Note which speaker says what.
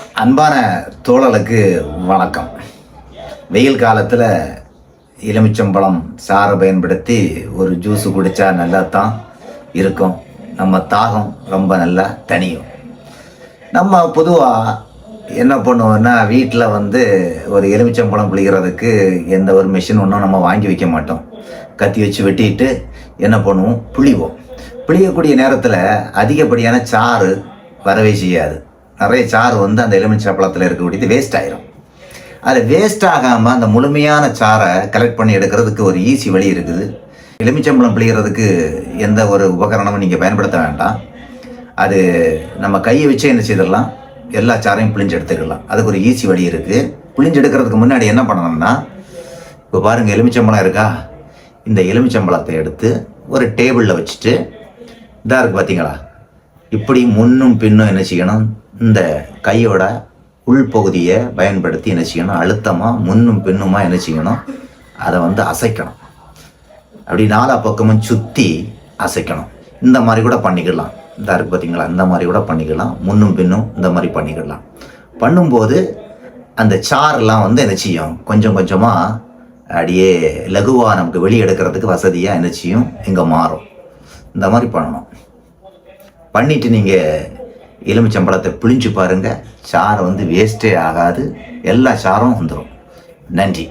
Speaker 1: அன்பான தோழலுக்கு வணக்கம். வெயில் காலத்தில் எலுமிச்சம்பழம் சாறை பயன்படுத்தி ஒரு ஜூஸு குடித்தா நல்லா தான் இருக்கும். நம்ம தாகம் ரொம்ப நல்லா தணியும். நம்ம பொதுவாக என்ன பண்ணுவோம்னா வீட்டில் வந்து ஒரு எலுமிச்சம்பழம் புளிக்கிறதுக்கு எந்த ஒரு மிஷின் ஒன்றும் நம்ம வாங்கி வைக்க மாட்டோம். கத்தி வச்சு வெட்டிட்டு என்ன பண்ணுவோம்? புளிவோம். புளியக்கூடிய நேரத்தில் அதிகப்படியான சாறு வரவே செய்யாது. நிறைய சாறு வந்து அந்த எலுமிச்சை பழத்தில் இருக்கக்கூடியது வேஸ்ட் ஆயிரும். அது வேஸ்ட் ஆகாமல் அந்த முழுமையான சாறை கலெக்ட் பண்ணி எடுக்கிறதுக்கு ஒரு ஈஸி வழி இருக்குது. எலுமிச்சம்பழம் பிழிகிறதுக்கு எந்த ஒரு உபகரணமும் நீங்கள் பயன்படுத்த வேண்டாம். அது நம்ம கையை வச்சு என்ன செய்திடலாம். எல்லா சாரையும் பிழிஞ்சு எடுத்துக்கலாம். அதுக்கு ஒரு ஈஸி வழி இருக்குது பிழிஞ்சு எடுக்கிறதுக்கு முன்னாடி என்ன பண்ணணும்னா இப்போ பாருங்கள் எலுமிச்சம்பழம் இருக்கா? இந்த எலுமிச்சம்பழத்தை எடுத்து ஒரு டேபிளில் வச்சுட்டு இதாக இருக்குது பார்த்தீங்களா இப்படி முன்னும் பின்னும் என்ன செய்யணும்? இந்த கையோட உள்பகுதியை பயன்படுத்தி என்ன செய்யணும்? அழுத்தமாக முன்னும் பின்னுமா என்ன செய்யணும்? அதை வந்து அசைக்கணும். அப்படி நாலா பக்கமும் சுற்றி அசைக்கணும். இந்த மாதிரி கூட பண்ணிக்கலாம். இந்த இருக்குது பார்த்தீங்களா இந்த மாதிரி கூட பண்ணிக்கலாம். முன்னும் பின்னும் இந்த மாதிரி பண்ணிக்கலாம். பண்ணும்போது அந்த சார்லாம் வந்து என்ன செய்யும்? கொஞ்சம் கொஞ்சமாக அப்படியே லகுவாக நமக்கு வெளியே எடுக்கிறதுக்கு வசதியாக என்ன செய்யும்? இங்கே மாறும். இந்த மாதிரி பண்ணணும். பண்ணிவிட்டு நீங்கள் எலுமிச்சம்பழத்தை பிழிஞ்சு பாருங்கள் சாரை வந்து வேஸ்ட்டே ஆகாது. எல்லா சாரும் வந்துடும் நன்றி.